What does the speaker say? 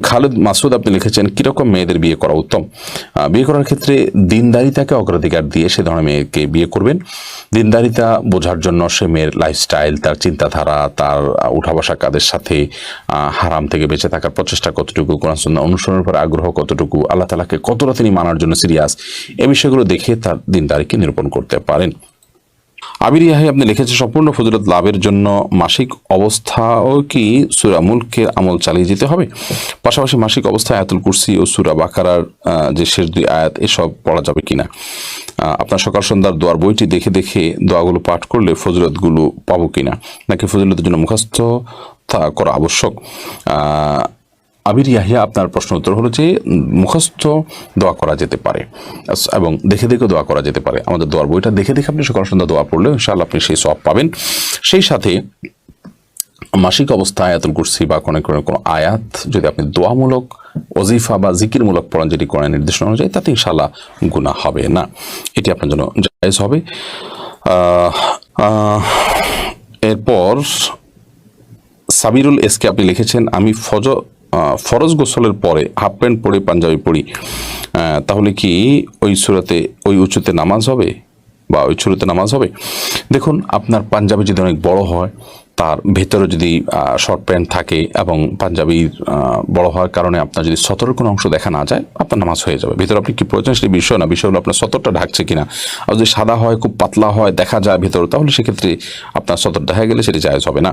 খালেদ মাসুদ আপনি লিখেছেন, কীরকম মেয়েদের বিয়ে করা উত্তম? বিয়ে করার ক্ষেত্রে দিনদারিতাকে অগ্রাধিকার দিয়ে সে ধরনের মেয়েকে বিয়ে করবেন। দিনদারিতা বোঝার জন্য সে মেয়ের লাইফস্টাইল তার চিন্তাধারা, তার উঠা বসা কাদের সাথে হারাম থেকে বেঁচে থাকার প্রচেষ্টা কতটুকু, কোরআন অনুসরণের পর আগ্রহ কতটুকু, আল্লাহ তালাকে কতটা তিনি মানার জন্য সিরিয়াস এ বিষয়গুলো দেখে তার দিনদারিকে নিরূপণ করতে পারেন। আবির ইয়াহি আপনি লিখেছেন সম্পূর্ণ ফজিলত লাভের জন্য মাসিক অবস্থাও কি সুরা মুলকের আমল চালিয়ে যেতে হবে? পাশাপাশি মাসিক অবস্থায় আয়াতুল কুরসি ও সুরা বাকারার যে শেষ দুই আয়াত, এসব পড়া যাবে কিনা? আপনার সকাল সন্ধ্যার দোয়ার বইটি দেখে দেখে দোয়াগুলো পাঠ করলে ফজিলতগুলো পাবো কিনা? নাকি ফজিলতের জন্য মুখস্থ করা আবশ্যক? আবির ইয়াহিয়া আপনার প্রশ্ন উত্তর হলো যে মুখস্থ দোয়া করা যেতে পারে। এবং দেখে দেখে দোয়া করা যেতে পারে। আমাদের দোয়ার বইটা দেখে দেখে আপনি সকাল সন্ধ্যা দোয়া পড়লে ইনশাআল্লাহ আপনি সেই সব পাবেন। সেই সাথে মাসিক অবস্থায় আয়াতুল কুরসি বা কোনো কোনো কোনো আয়াত যদি আপনি দোয়ামূলক ওজিফা বা জিকিরমূলক পড়ান যেটি কোরআন নির্দেশনা অনুযায়ী তাতে ইনশাআল্লাহ গুণা হবে না। এটি আপনার জন্য জায়েজ হবে। এরপর সাবিরুল এসকে আপনি লিখেছেন আমি ফজ আহ, ফরজ গোসলের পরে হাফ প্যান্ট পরে পাঞ্জাবি পরি তাহলে কি ওই সুরাতে, ওই উঁচুতে নামাজ হবে? বা ওই ছুরুতে নামাজ হবে? দেখুন, আপনার পাঞ্জাবি যদি অনেক বড় হয়, তার ভেতরে যদি শর্ট প্যান্ট থাকে এবং পাঞ্জাবির বড় হওয়ার কারণে আপনার যদি সতরের কোনো অংশ দেখা না যায়, আপনার নামাজ হয়ে যাবে। ভিতরে আপনি কি প্রয়োজন সেটি বিষয় না, বিষয় হলো আপনার সতরটা ঢাকছে কিনা। আর যদি সাদা হয়, খুব পাতলা হয়, দেখা যায় ভেতরে, তাহলে সেক্ষেত্রে আপনার সতর দেখা গেলে সেটি জায়জ হবে না।